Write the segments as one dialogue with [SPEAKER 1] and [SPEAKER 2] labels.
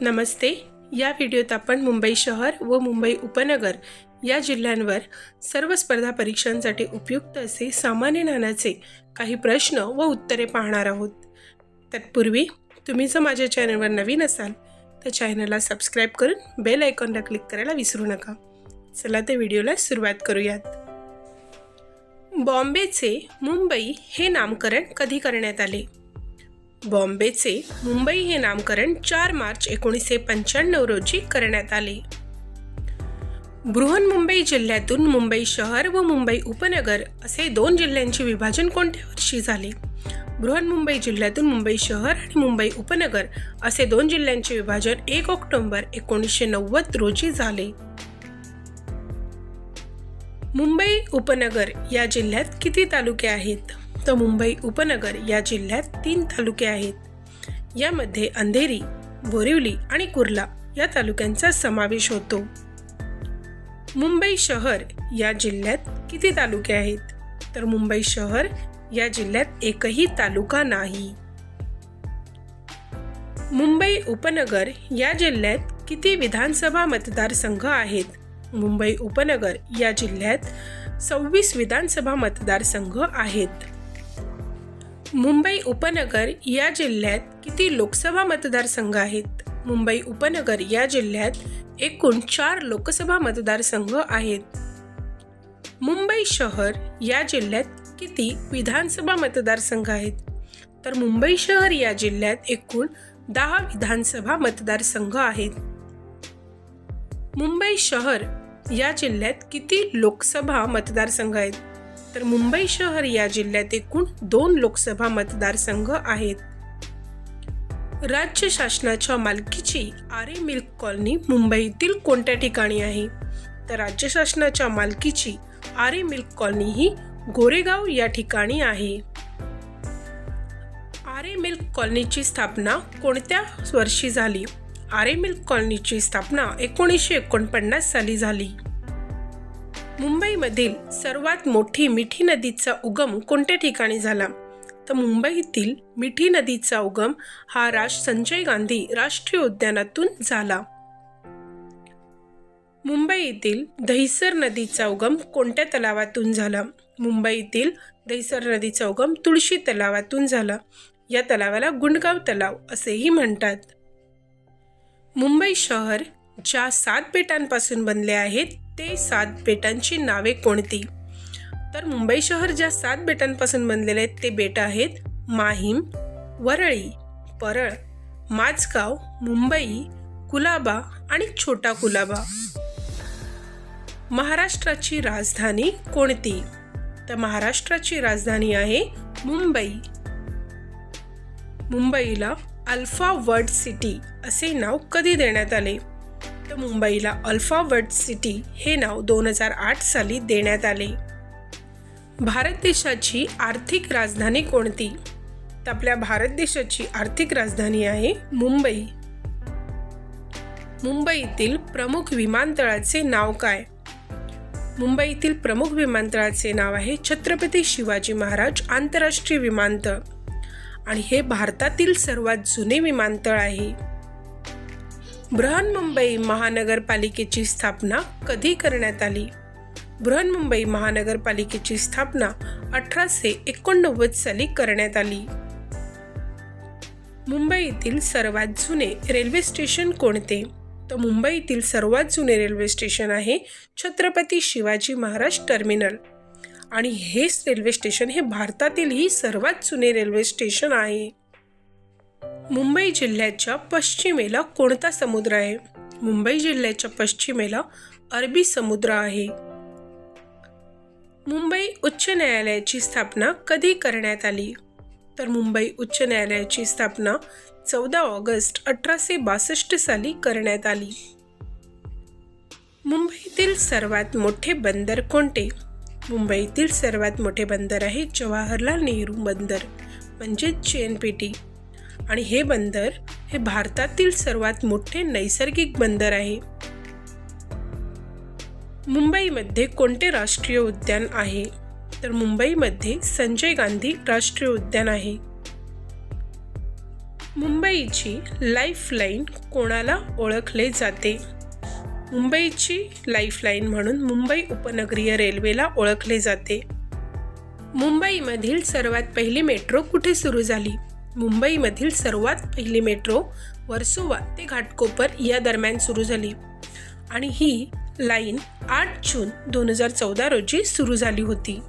[SPEAKER 1] नमस्ते. या व्हिडिओत आपण मुंबई शहर व मुंबई उपनगर या जिल्ह्यांवर सर्व स्पर्धा परीक्षांसाठी उपयुक्त असे सामान्य ज्ञानाचे काही प्रश्न व उत्तरे पाहणार आहोत. तत्पूर्वी तुम्ही जर माझ्या चॅनलवर नवीन असाल तर चॅनलला सबस्क्राईब करून बेल आयकॉनला क्लिक करायला विसरू नका. चला तर व्हिडिओला सुरुवात करूयात. बॉम्बेचे मुंबई हे नामकरण कधी करण्यात आले? बॉम्बेचे मुंबई हे नामकरण चार मार्च एकोणीसशे पंच्याण्णव रोजी करण्यात आले. बृहन्मुंबई जिल्ह्यातून मुंबई शहर व मुंबई उपनगर असे दोन जिल्ह्यांचे विभाजन कोणत्या वर्षी झाले? बृहन्मुंबई जिल्ह्यातून मुंबई शहर आणि मुंबई उपनगर असे दोन जिल्ह्यांचे विभाजन एक ऑक्टोबर एकोणीसशे नव्वद रोजी झाले. मुंबई उपनगर या जिल्ह्यात किती तालुके आहेत? तर मुंबई उपनगर या जिल्ह्यात तीन तालुके आहेत. यामध्ये अंधेरी बोरिवली आणि कुर्ला या तालुक्यांचा समावेश होतो. मुंबई शहर या जिल्ह्यात किती तालुके आहेत? तर मुंबई शहर या जिल्ह्यात एकही तालुका नाही. मुंबई उपनगर या जिल्ह्यात किती विधानसभा मतदारसंघ आहेत? मुंबई उपनगर या जिल्ह्यात सव्वीस विधानसभा मतदारसंघ आहेत. मुंबई उपनगर या जिल्ह्यात किती लोकसभा मतदारसंघ आहेत? मुंबई उपनगर या जिल्ह्यात एकूण चार लोकसभा मतदारसंघ आहेत. मुंबई शहर या जिल्ह्यात किती विधानसभा मतदारसंघ आहेत? तर मुंबई शहर या जिल्ह्यात एकूण दहा विधानसभा मतदारसंघ आहेत. मुंबई शहर या जिल्ह्यात किती लोकसभा मतदारसंघ आहेत? तर मुंबई शहर या जिल्ह्यात एकूण दोन लोकसभा मतदारसंघ आहेत. राज्य शासनाच्या मालकीची आरे मिल्क कॉलनी मुंबईतील कोणत्या ठिकाणी आहे? तर राज्य शासनाच्या मालकीची आरे मिल्क कॉलनी ही गोरेगाव या ठिकाणी आहे. आरे मिल्क कॉलनीची स्थापना कोणत्या वर्षी झाली? आरे मिल्क कॉलनीची स्थापना एकोणीसशे एकोणपन्नास साली झाली. मुंबईमधील सर्वात मोठी मिठी नदीचा उगम कोणत्या ठिकाणी झाला? तर मुंबईतील मिठी नदीचा उगम हा राज संजय गांधी राष्ट्रीय उद्यानातून झाला. मुंबईतील दहिसर नदीचा उगम कोणत्या तलावातून झाला? मुंबईतील दहिसर नदीचा उगम तुळशी तलावातून झाला. या तलावाला गुंडगाव तलाव असेही म्हणतात. मुंबई शहर ज्या सात बेटांपासून बनले आहेत ते सात बेटांची नावे कोणती? तर मुंबई शहर ज्या सात बेटांपासून बनलेले आहेत ते बेट आहेत माहीम वरळी परळ माजगाव मुंबई कुलाबा आणि छोटा कुलाबा. महाराष्ट्राची राजधानी कोणती? तर महाराष्ट्राची राजधानी आहे मुंबई. मुंबईला अल्फा वर्ल्ड सिटी असे नाव कधी देण्यात आले? मुंबईला अल्फा सिटी हे नाव दोन हजार आठ साली देण्यात आले. भारत देशाची आर्थिक राजधानी कोणती? तर आपल्या भारत देशाची आर्थिक राजधानी आहे मुंबई. मुंबईतील प्रमुख विमानतळाचे नाव काय? मुंबईतील प्रमुख विमानतळाचे नाव आहे छत्रपती शिवाजी महाराज आंतरराष्ट्रीय विमानतळ. आणि हे भारतातील सर्वात जुने विमानतळ आहे. बृहन्मुंबई महानगरपालिकेची स्थापना कधी करण्यात आली? बृहन्मुंबई महानगरपालिकेची स्थापना अठराशे एकोणनव्वद साली करण्यात आली. मुंबईतील सर्वात जुने रेल्वे स्टेशन कोणते? तर मुंबईतील सर्वात जुने रेल्वे स्टेशन आहे छत्रपती शिवाजी महाराज टर्मिनल. आणि हेच रेल्वे स्टेशन हे भारतातीलही सर्वात जुने रेल्वे स्टेशन आहे. मुंबई जिल्ह्याच्या पश्चिमेला कोणता समुद्र आहे? मुंबई जिल्ह्याच्या पश्चिमेला अरबी समुद्र आहे. मुंबई उच्च न्यायालयाची स्थापना कधी करण्यात आली? तर मुंबई उच्च न्यायालयाची स्थापना चौदा ऑगस्ट अठराशे बासष्ट साली करण्यात आली. मुंबईतील सर्वात मोठे बंदर कोणते? मुंबईतील सर्वात मोठे बंदर आहे जवाहरलाल नेहरू बंदर म्हणजेच टी. आणि हे बंदर हे भारतातील सर्वात मोठे नैसर्गिक बंदर आहे. मुंबईमध्ये कोणते राष्ट्रीय उद्यान आहे? तर मुंबईमध्ये संजय गांधी राष्ट्रीय उद्यान आहे. मुंबईची लाईफलाईन कोणाला ओळखले जाते? मुंबईची लाईफलाईन म्हणून मुंबई उपनगरीय रेल्वेला ओळखले जाते. मुंबईमधील सर्वात पहिली मेट्रो कुठे सुरू झाली? मुंबईमधील सर्वात पहिली मेट्रो वर्सोवा ते घाटकोपर या दरम्यान सुरू झाली. आणि ही लाईन आठ जून दोन हजार चौदा रोजी सुरू झाली होती.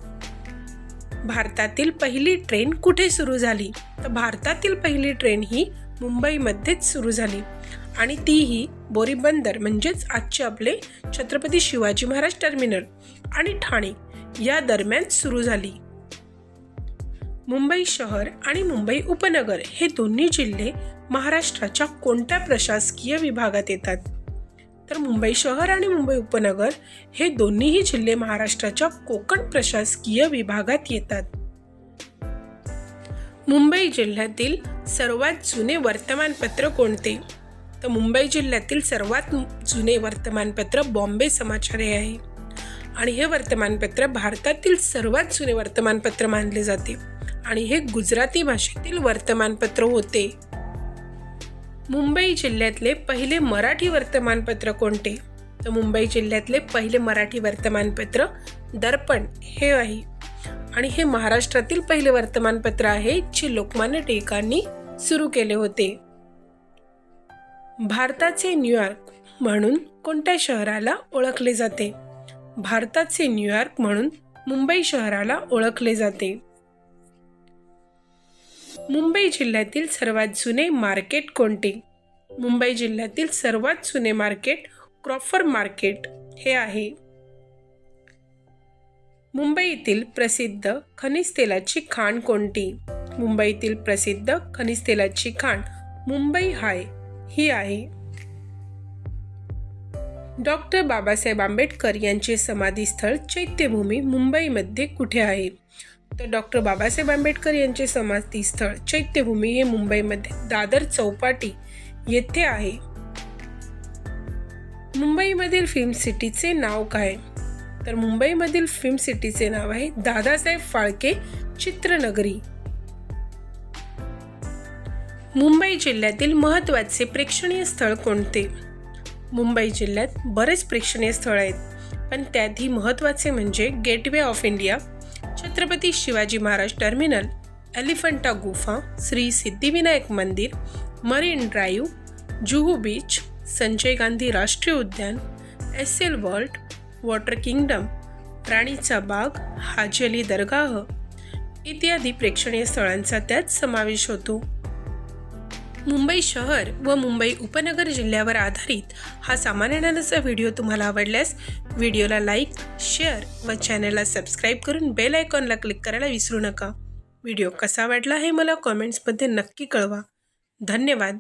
[SPEAKER 1] भारतातील पहिली ट्रेन कुठे सुरू झाली? तर भारतातील पहिली ट्रेन ही मुंबईमध्येच सुरू झाली. आणि तीही बोरीबंदर म्हणजेच आजचे आपले छत्रपती शिवाजी महाराज टर्मिनल आणि ठाणे या दरम्यान सुरू झाली. मुंबई शहर आणि मुंबई उपनगर हे दोन्ही जिल्हे महाराष्ट्राच्या कोणत्या प्रशासकीय विभागात येतात? तर मुंबई शहर आणि मुंबई उपनगर हे दोन्हीही जिल्हे महाराष्ट्राच्या कोकण प्रशासकीय विभागात येतात. मुंबई जिल्ह्यातील सर्वात जुने वर्तमानपत्र कोणते? तर मुंबई जिल्ह्यातील सर्वात जुने वर्तमानपत्र बॉम्बे समाचार हे आहे. आणि हे वर्तमानपत्र भारतातील सर्वात जुने वर्तमानपत्र मानले जाते. आणि हे गुजराती भाषेतील वर्तमानपत्र होते. मुंबई जिल्ह्यातले पहिले मराठी वर्तमानपत्र कोणते? तर मुंबई जिल्ह्यातले पहिले मराठी वर्तमानपत्र दर्पण हे आहे. आणि हे महाराष्ट्रातील पहिले वर्तमानपत्र आहे जे लोकमान्य टिळकांनी सुरू केले होते. भारताचे न्यूयॉर्क म्हणून कोणत्या शहराला ओळखले जाते? भारताचे न्यूयॉर्क म्हणून मुंबई शहराला ओळखले जाते. मुंबई जिल्ह्यातील सर्वात जुने मार्केट कोणते? मुंबई जिल्ह्यातील सर्वात जुने मार्केट क्रॉफर मार्केट हे आहे. मुंबईतील प्रसिद्ध खनिज तेलाची खाण कोणती? मुंबईतील प्रसिद्ध खनिज तेलाची खाण मुंबई हाय ही आहे. डॉक्टर बाबासाहेब आंबेडकर यांचे समाधीस्थळ चैत्यभूमी मुंबईमध्ये कुठे आहे? तर डॉक्टर बाबासाहेब आंबेडकर यांचे समाधीस्थळ चैत्यभूमी हे मुंबईमध्ये दादर चौपाटी येथे आहे. मुंबईमधील फिल्म सिटीचे नाव काय? तर मुंबईमधील फिल्म सिटीचे नाव आहे दादासाहेब फाळके चित्रनगरी. मुंबई जिल्ह्यातील महत्त्वाचे प्रेक्षणीय स्थळ कोणते? मुंबई जिल्ह्यात बरेच प्रेक्षणीय स्थळ आहेत पण त्यातही महत्त्वाचे म्हणजे gateway of India Chhatrapati Shivaji Maharaj terminal Elephanta गुफा श्री सिद्धिविनायक मंदिर marine drive Juhu beach Sanjay Gandhi राष्ट्रीय उद्यान S L world water kingdom राणीचा बाग हाजी अली दर्गाह इत्यादी प्रेक्षणीय स्थळांचा त्यात समावेश होतो. मुंबई शहर व मुंबई उपनगर जिल्ह्यावर आधारित हा सामान्य ज्ञानाचा व्हिडिओ तुम्हाला आवडल्यास व्हिडिओला लाईक शेअर व चॅनलला सबस्क्राईब करून बेल आयकॉनला क्लिक करायला विसरू नका. व्हिडिओ कसा वाटला हे मला कॉमेंट्समध्ये नक्की कळवा. धन्यवाद.